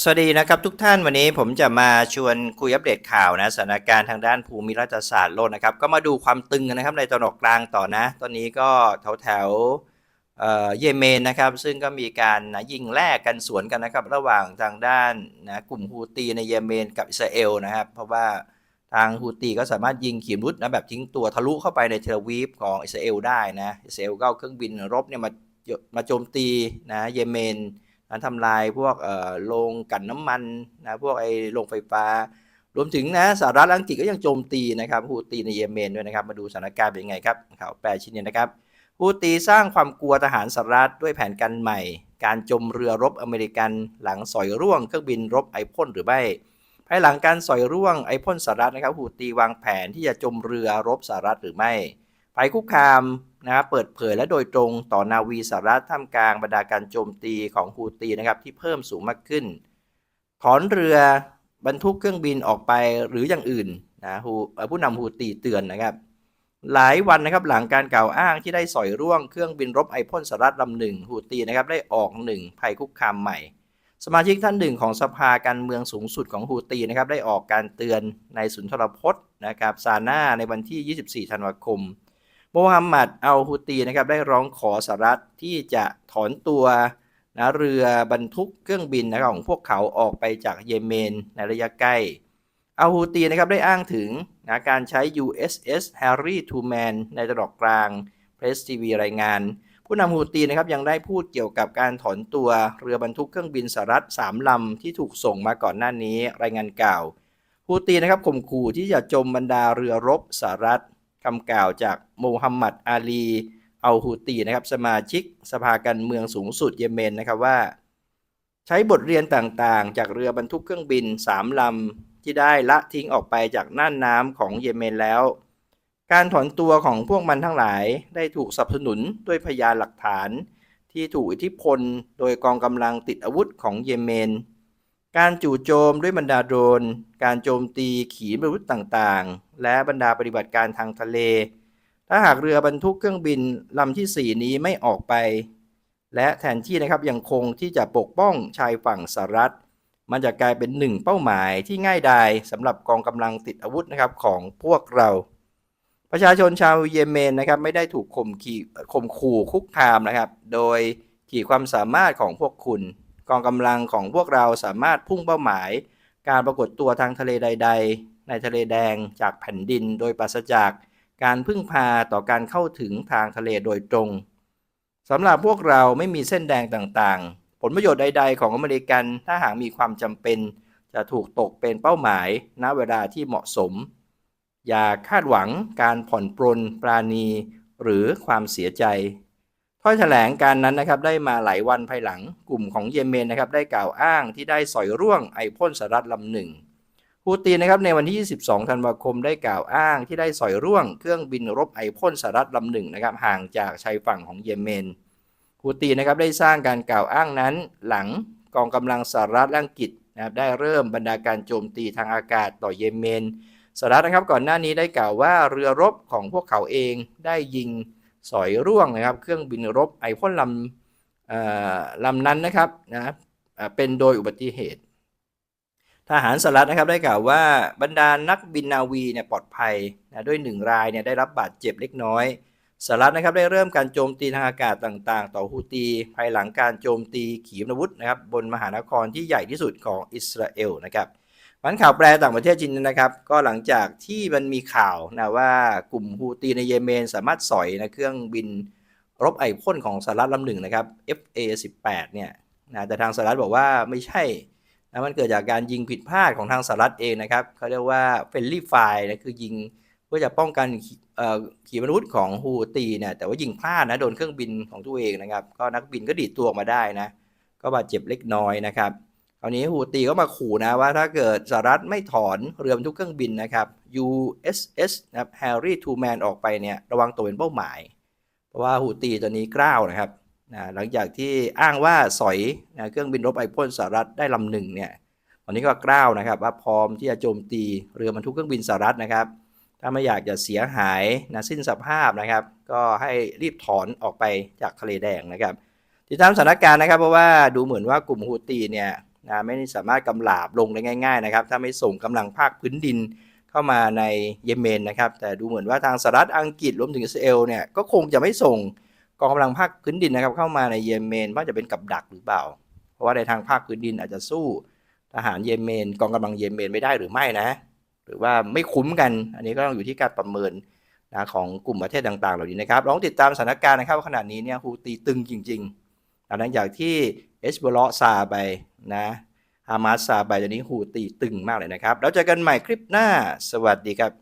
สวัสดีนะครับทุกท่านวันนี้ผมจะมาชวนคุยอัปเดตข่าวนะสถานการณ์ทางด้านภูมิรัฐศาสตร์โลกนะครับก็มาดูความตึงนะครับในตะวันออกกลางต่อนะ ตอนนี้ก็แถวแถวเยเมนนะครับ ซึ่งก็มีการนะยิงแลกกันสวนกันนะครับ ระหว่างทางด้านนะกลุ่มฮูตีในเยเมนกับอิสราเอลนะครับ เพราะว่าทางฮูตีก็สามารถยิงขีปนาวุธนะแบบทิ้งตัวทะลุเข้าไปในเทลวีฟของอิสราเอลได้นะอิสราเอลก็เอาเครื่องบินรบเนี่ยมามาโจมตีนะเยเมน นะทำลายพวกเอ่อโรงกันน้ำมันนะพวกไอ้โรงไฟฟ้า รวมถึงนะสหรัฐอังกฤษก็ยังโจมตีนะครับฮูตีในเยเมนด้วยนะครับ มาดูสถานการณ์เป็นยังไงครับข่าวแปลชิ้นนี้นะครับฮูตีสร้างความกลัวทหารสหรัฐด้วยแผนการใหม่ การจมเรือรบอเมริกันหลังสอยร่วงเครื่องบินรบไอพ่นหรือไม่ภายหลังการสอยร่วงไอพ่นสหรัฐนะครับฮูตีวางแผนที่จะจมเรือรบสหรัฐหรือไม่ภัยคุกคาม นะเปิดเผยและโดยตรงต่อนาวีสหรัฐท่ามกลางบรรดาการโจมตีของฮูตีนะครับที่เพิ่มสูงมากขึ้น ถอนเรือบรรทุกเครื่องบินออกไปหรืออย่างอื่นนะฮูผู้นำฮูตีเตือนนะครับ หลายวันนะครับหลังการกล่าวอ้างที่ได้สอยร่วงเครื่องบินรบไอพ่นสหรัฐลำหนึ่งฮูตีนะครับได้ออกหนึ่งภัยคุกคามใหม่สมาชิกท่านหนึ่งของสภาการเมืองสูงสุดของฮูตีนะครับได้ออกการเตือนในสุนทรพจน์นะครับซาน่าในวันที่ 24 ธันวาคม โมฮัมหมัดอัลฮูตีนะครับได้ร้องขอสหรัฐที่จะถอนตัวนะเรือบรรทุกเครื่องบินนะครับของพวกเขาออกไปจากเยเมนในระยะใกล้อัลฮูตีนะครับได้อ้างถึงนะการใช้ USS Harry Truman ในตะวันอกกลาง Press TV รายงาน ผู้นำฮูตีนะครับยังได้พูดเกี่ยวกับการถอนตัวเรือบรรทุกเครื่องบินสหรัฐสามลำที่ถูกส่งมาก่อนหน้านี้รายงานกล่าวฮูตีนะครับข่มขู่ที่จะจมบรรดาเรือรบสหรัฐ คำกล่าวจากโมฮัมหมัดอาลีอัลฮูตีนะครับสมาชิกสภาการเมืองสูงสุดเยเมนนะครับว่า ใช้บทเรียนต่างๆ จากเรือบรรทุกเครื่องบินสามลำที่ได้ละทิ้งออกไปจากน่านน้ำของเยเมนแล้ว การถอนตัวของพวกมันทั้งหลายได้ถูกสนับสนุนด้วยพยานหลักฐาน ที่ถูกอิทธิพล โดยกองกำลังติดอาวุธของเยเมน การจู่โจมด้วยบรรดาโดรน การโจมตีขีปนาวุธต่างๆ และบรรดาปฏิบัติการทางทะเล ถ้าหากเรือบรรทุกเครื่องบินลำที่ 4 นี้ไม่ออกไป และแทนที่นะครับยังคงที่จะปกป้องชายฝั่งสหรัฐ มันจะกลายเป็นหนึ่งเป้าหมายที่ง่ายดายสำหรับกองกำลังติดอาวุธนะครับของพวกเรา ประชาชนชาวเยเมนนะครับไม่ได้ถูกข่มขีข่มขู่คุกคามนะครับ โดยขีดความสามารถของพวกคุณ กองกำลังของพวกเราสามารถพุ่งเป้าหมาย การปรากฏตัวทางทะเลใด ๆ ในทะเลแดงจากแผ่นดินโดยปราศจากการพึ่งพาต่อการเข้าถึงทางทะเลโดยตรงสำหรับพวกเราไม่มีเส้นแดงต่างๆ ผลประโยชน์ใด ๆ ของอเมริกันถ้าหากมีความจำเป็น จะถูกตกเป็นเป้าหมาย ณเวลาที่เหมาะสม อย่าคาดหวังการผ่อนปรนปราณี หรือความเสียใจ ถ้อยแถลงการนั้นนะครับได้มาหลายวันภายหลังกลุ่มของเยเมนนะครับได้กล่าวอ้างที่ได้สอยร่วงไอพ่นสหรัฐลำหนึ่งฮูตีนะครับในวันที่ 22 ธันวาคมได้กล่าวอ้างที่ได้สอยร่วงเครื่องบินรบไอพ่นสหรัฐลำหนึ่งนะครับห่างจากชายฝั่งของเยเมนฮูตีนะครับได้สร้างการกล่าวอ้างนั้นหลังกองกำลังสหรัฐอังกฤษนะครับได้เริ่มบรรดาการโจมตีทางอากาศต่อเยเมนสหรัฐนะครับก่อนหน้านี้ได้กล่าวว่าเรือรบของพวกเขาเองได้ยิง สอยร่วงนะครับ เครื่องบินรบไอพ่นลำลำนั้นนะครับนะเอ่อเป็นโดยอุบัติเหตุ ทหารสหรัฐนะครับได้กล่าวว่าบรรดานักบินนาวีเนี่ยปลอดภัยนะด้วยหนึ่งรายเนี่ยได้รับบาดเจ็บเล็กน้อยสหรัฐนะครับได้เริ่มการโจมตีทางอากาศต่างๆ ต่อฮูตีภายหลังการโจมตีขีปนาวุธนะครับบนมหานครที่ใหญ่ที่สุดของอิสราเอลนะครับ มันข่าวแปลต่างประเทศจริงนะครับ ก็หลังจากที่มันมีข่าวนะว่ากลุ่มฮูตีในเยเมนสามารถสอยนะเครื่องบินรบไอพ่นของสหรัฐลำหนึ่งนะครับ FA18 เนี่ยนะแต่ทางสหรัฐบอกว่าไม่ใช่นะมันเกิดจากการยิงผิดพลาดของทางสหรัฐเองนะครับเขาเรียกว่าเฟลลี่ไฟนะคือยิงเพื่อจะป้องกันขีเอ่อขีปนาวุธของฮูตีเนี่ยแต่ว่ายิงพลาดนะโดนเครื่องบินของตัวเองนะครับ ก็นักบินก็ดีดตัวออกมาได้นะก็บาดเจ็บเล็กน้อยนะครับ คราวนี้ฮูตีก็มาขู่นะว่าถ้าเกิดสหรัฐไม่ถอนเรือบรรทุกเครื่องบินนะครับ USS นะครับ Harry Truman ออกไปเนี่ยระวังตัวเป็นเป้าหมาย เพราะว่าฮูตีตอนนี้กล้าวนะครับนะหลังจากที่อ้างว่าสอยนะเครื่องบินรบไอพ่นสหรัฐได้ลำหนึ่งเนี่ยตอนนี้ก็กล้าวนะครับว่าพร้อมที่จะโจมตีเรือบรรทุกเครื่องบินสหรัฐนะครับ ถ้าไม่อยากจะเสียหายนะสิ้นสภาพนะครับ ก็ให้รีบถอนออกไปจากทะเลแดงนะครับติดตามสถานการณ์นะครับ เพราะว่าดูเหมือนว่ากลุ่มฮูตีเนี่ย นะไม่สามารถกำราบลงได้ง่ายๆนะครับถ้าไม่ส่งกำลังภาคพื้นดินเข้ามาในเยเมนนะครับ แต่ดูเหมือนว่าทางสหรัฐอังกฤษรวมถึงอิสราเอลเนี่ยก็คงจะไม่ส่งกองกำลังภาคพื้นดินนะครับ เข้ามาในเยเมนว่าจะเป็นกับดักหรือเปล่า เพราะว่าในทางภาคพื้นดินอาจจะสู้ทหารเยเมน กองกำลังเยเมนไม่ได้หรือไม่นะ หรือว่าไม่คุ้มกัน อันนี้ก็ต้องอยู่ที่การประเมินนะของกลุ่มประเทศต่าง ๆ เหล่านี้นะครับลองติดตามสถานการณ์นะครับว่าขณะนี้เนี่ยฮูตีตึงจริงๆหลังจากที่ เอสบอลซาไปนะฮามาสซาไปตอนนี้หูตีตึงมากเลยนะครับ แล้วเจอกันใหม่คลิปหน้า สวัสดีครับ